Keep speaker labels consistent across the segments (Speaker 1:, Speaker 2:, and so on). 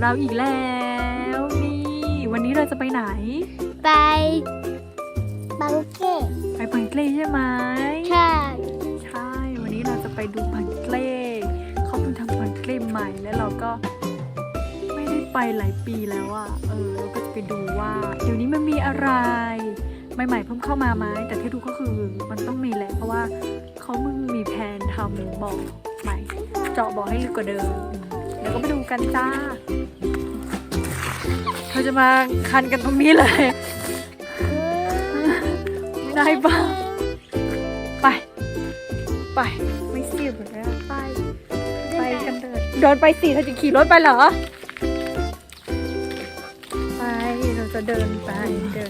Speaker 1: กับเราอีกแล้ว นี่ วันนี้เราจะไปไหน
Speaker 2: ไปบังเก้
Speaker 1: ไปปังเกลใช่ไหม
Speaker 2: ใช่
Speaker 1: ใช่ วันนี้เราจะไปดูปังเกลเขาเพิ่งทำปังเกลใหม่แล้วเราก็ไม่ได้ไปหลายปีแล้วอะเออเราก็จะไปดูว่าเดี๋ยวนี้มันมีอะไรใหม่ๆเพิ่มเข้ามาไหมแต่ที่รู้ก็คือมันต้องมีแหละเพราะว่าเขามึงมีแผนทำบ่อใหม่ เจาะบ่อให้ลึกกว่าเดิมอืมเดี๋ยวก็ไปดูกันจ้า เราจะมาคันกันตรงนี้เลย ไม่ได้ป่างไป ไป ไม่เสียบแล้วไป ไปกันเดินเดินไปสิเธอจะขี่รถไปเหรอ ไป เราจะเดินไปเดิน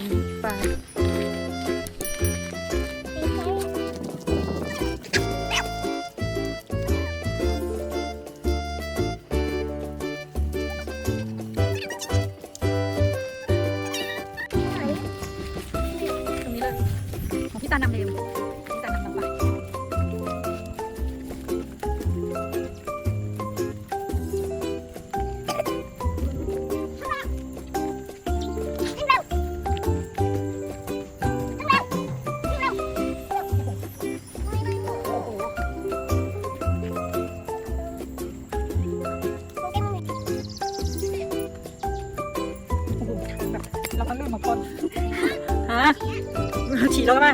Speaker 1: ฉี่แล้วมา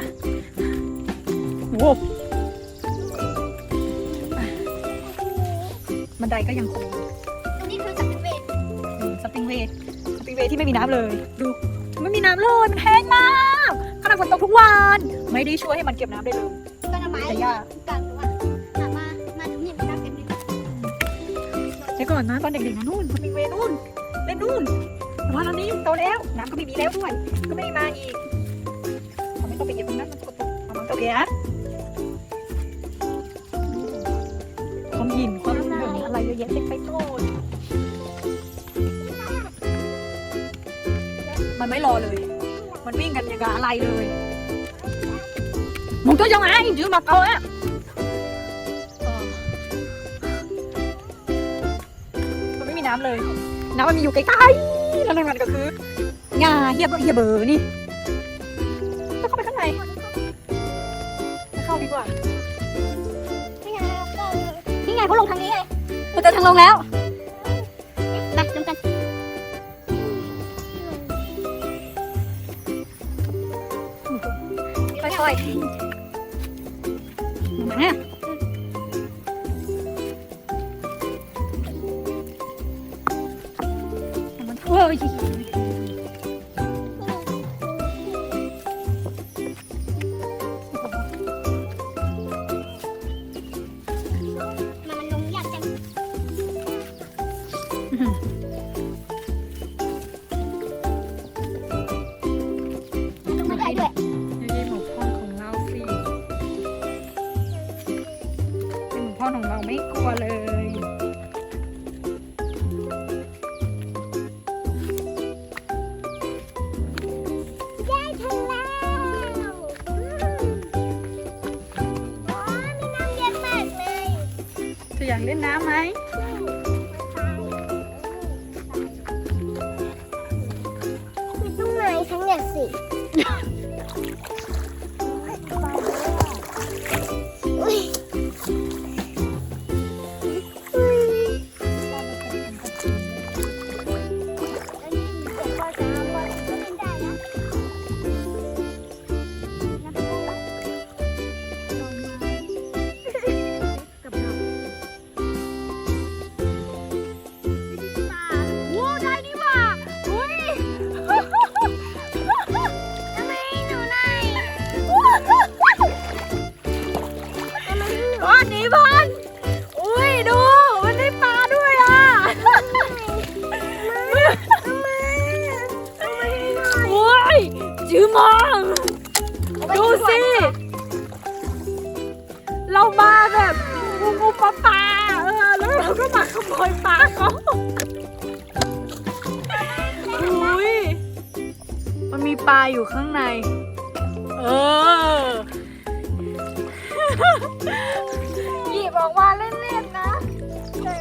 Speaker 1: โอ้โหบันไดก็ยังคง
Speaker 2: อันนี้คือจักรเวท
Speaker 1: อืมสปริงเวย์สปริงเวย์ที่ไม่มีน้ำเลย ดูไม่มีน้ำเลยมันแห้งมากขนาดฝนตกทุกวัน ไม่ได้ช่วยให้มันเก็บน้ำได้เลย
Speaker 2: ก็น้ำไม้
Speaker 1: แต่ยาก
Speaker 2: กันว่ามามามาถึงนี่มากันดิ
Speaker 1: แต่ก่อนนะตอนเด็กๆนะนู่นสปริงเวย์นู่นเล่นนู่นแต่ว่าตอนนี้โตแล้วน้ำก็ไม่มีแล้วด้วยก็ไม่ได้มาอีกเรา ไม่ต้องไปเหยียบตรงนั้นมันสกปรกเอามันโอเคนะความหินความหยนอะไรเยอะแยะเต็มไปหมดมันไม่รอเลย มันวิ่งกันอย่างกับอะไรเลยมึงก็ยังไงยืมมาเอาอะเออมันไม่มีน้ำเลย น้ำมันมีอยู่ใกล้ๆแล้วนั่นก็คือ งาเฮียเบอร์เฮียเบอร์นี่
Speaker 2: ลงทางนี้ไง
Speaker 1: เราเจอทางลงแล้ว
Speaker 2: ไปลงกัน
Speaker 1: ค่อยๆมา
Speaker 2: ว
Speaker 1: เลย
Speaker 2: ได้ถึงแล้วว้ามีน้ำเย็นมากเลย
Speaker 1: จะอยากเล่นน้ำไหม
Speaker 2: มี
Speaker 1: ปลาอ
Speaker 2: ยู่
Speaker 1: ข้างใน เออ หยิบออกมาเล่นๆนะแต่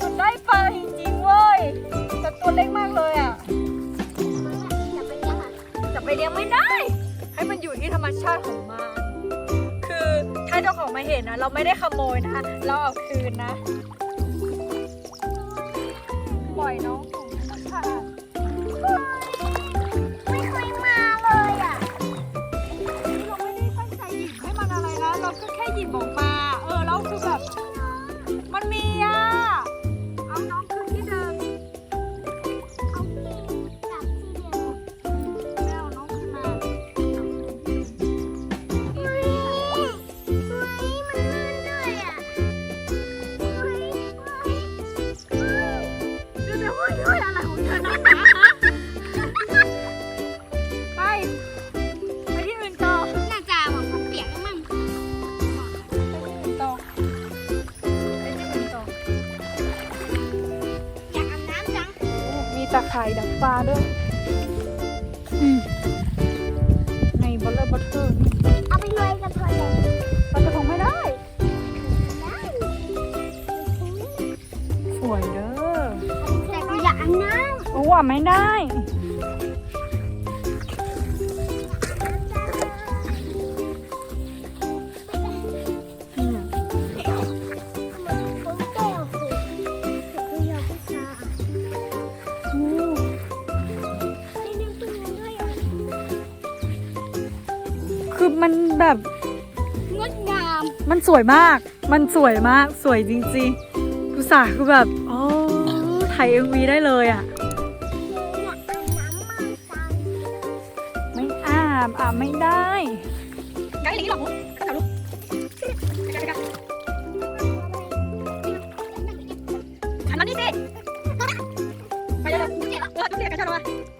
Speaker 1: มันได้ปลาจริงๆเว้ย แต่ตัวเล็กมากเลยอะ จะ
Speaker 2: ไปเลี้ย
Speaker 1: งไม่ได้ ให้มันอยู่ที่ธรรมชาติของมัน คือถ้าเจ้าของมา
Speaker 2: เห็นนะ เราไม่
Speaker 1: ได้ขโมยนะ เราเอาคืน
Speaker 2: นะ ปล่
Speaker 1: อ
Speaker 2: ยน้อง
Speaker 1: ข่ายดักปลาด้วยอืมในบอลเลอร์บัตเตอร์นี่
Speaker 2: เอาไปเลยกับพอเลย
Speaker 1: เราจะทงไม่ได้
Speaker 2: ได้
Speaker 1: สวยเด้อ
Speaker 2: แต่ก็อยากอาบน้
Speaker 1: โอ้อะไม่ได้
Speaker 2: แบ
Speaker 1: บ
Speaker 2: งดงาม
Speaker 1: มันสวยมาก มันสวยมาก สวยจริงๆอุตส่าห์คือแบบอ๋อถ่ายเอ็มวีได้เลยอะ
Speaker 2: อยากอาบน้ำมากจัง
Speaker 1: ไม่อาบอาบไม่ได้ไกด์หลีหรอจับลูกหันมานี่สิไปเลยเออเรียกกันเถอะ
Speaker 2: เ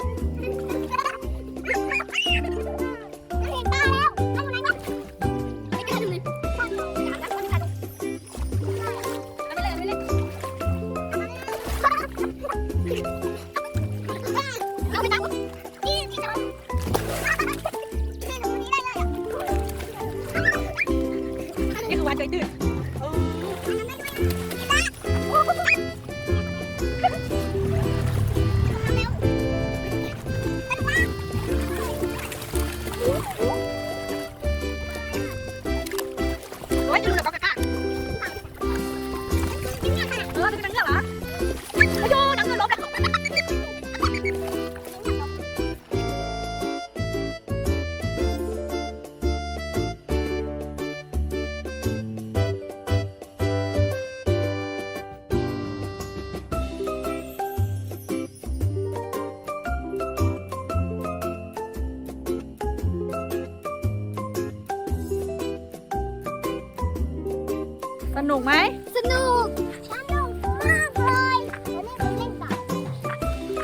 Speaker 2: ส
Speaker 1: นุกไหม
Speaker 2: สนุกสนุกมากเลยเดี๋ยวนี้ไปเล่นกับ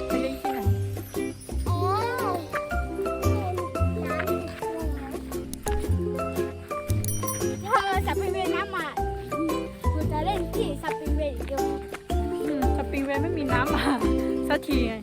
Speaker 1: ไปเล่นที่ไหน
Speaker 2: โอ้ถ้าเราจะไปเวียนน้ำมาคุณจะเล่นที่สปริงเวย์อีกเดียว
Speaker 1: อืมสปริงเวย์ไม่มีน้ำมา สักทีไง